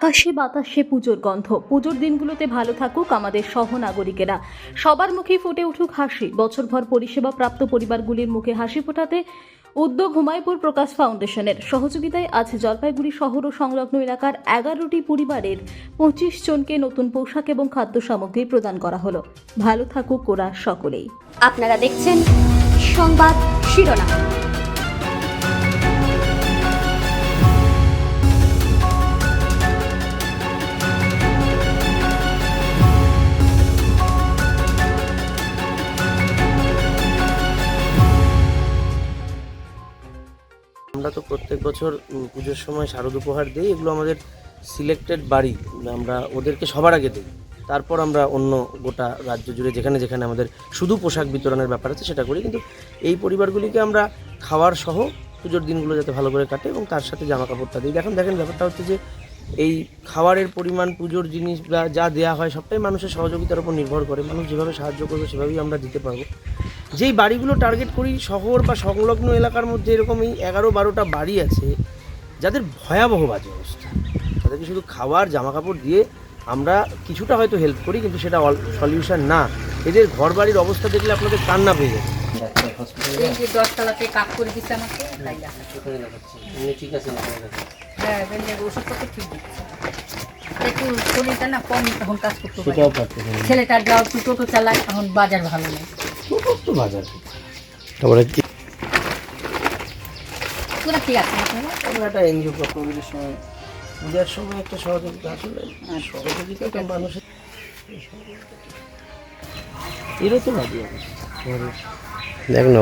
আকাশে বাতাসে পুজোর গন্ধ। পুজোর দিনগুলোতে ভালো থাকুক আমাদের সহনাগরিকেরা। সবার মুখেই ফুটে উঠুক হাসি। বছরভর পরিষেবা প্রাপ্ত পরিবারগুলির মুখে হাসি ফোটাতে উদ্যোগ হুমায়ুপুর প্রকাশ ফাউন্ডেশনের। সহযোগিতায় আজ জলপাইগুড়ি শহর ও সংলগ্ন এলাকার এগারোটি পরিবারের পঁচিশ জনকে নতুন পোশাক এবং খাদ্য সামগ্রী প্রদান করা হলো। ভালো থাকুক ওরা সকলেই। আপনারা দেখছেন সংবাদ শিরোনাম। আমরা তো প্রত্যেক বছর পুজোর সময় শারদ উপহার দিই, এগুলো আমাদের সিলেক্টেড বাড়ি, আমরা ওদেরকে সবার আগে দিই। তারপর আমরা অন্য গোটা রাজ্য জুড়ে, যেখানে যেখানে আমাদের শুধু পোশাক বিতরণের ব্যাপার আছে, সেটা করি। কিন্তু এই পরিবারগুলিকে আমরা খাওয়ার সহ পুজোর দিনগুলো যাতে ভালো করে কাটে এবং তার সাথে জামা কাপড়টা দিই। এখন দেখেন ব্যাপারটা হচ্ছে যে এই খাবারের পরিমাণ, পুজোর জিনিস বা যা দেওয়া হয়, সবটাই মানুষের সহযোগিতার উপর নির্ভর করে। মানুষ যেভাবে সাহায্য করবে, সেভাবেই আমরা দিতে পারব। যেই বাড়িগুলো টার্গেট করি, শহর বা সংলগ্ন এলাকার মধ্যে এরকম এই এগারো বারোটা বাড়ি আছে, যাদের ভয়াবহ বাজে অবস্থা। তাদেরকে শুধু খাবার জামা কাপড় দিয়ে আমরা কিছুটা হয়তো হেল্প করি, কিন্তু সেটা সলিউশন না। এদের ঘর বাড়ির অবস্থা দেখলে আপনাদের কান্না পেয়ে যাবে। এই যে দশতলাতে কাপ করে দিচ্ছে আমাকে তাই দেখা ঠিক আছে হ্যাঁ ওষুধপত্র ঠিক দিচ্ছে। একটু শরীরটা না কম তখন কাজ করতে পারে। যাও একটু টোটো চালায় এখন বাজার ভালো নেই। তো বাজার। তারপরে কি? পুরো ঠিক আছে আমরা একটা এনজিও কোভিডের সময়। পূজার সময় একটা সহযোগিতা আসলে সহযোগিতা তো মানুষের। বাজে অবস্থা দেখ না।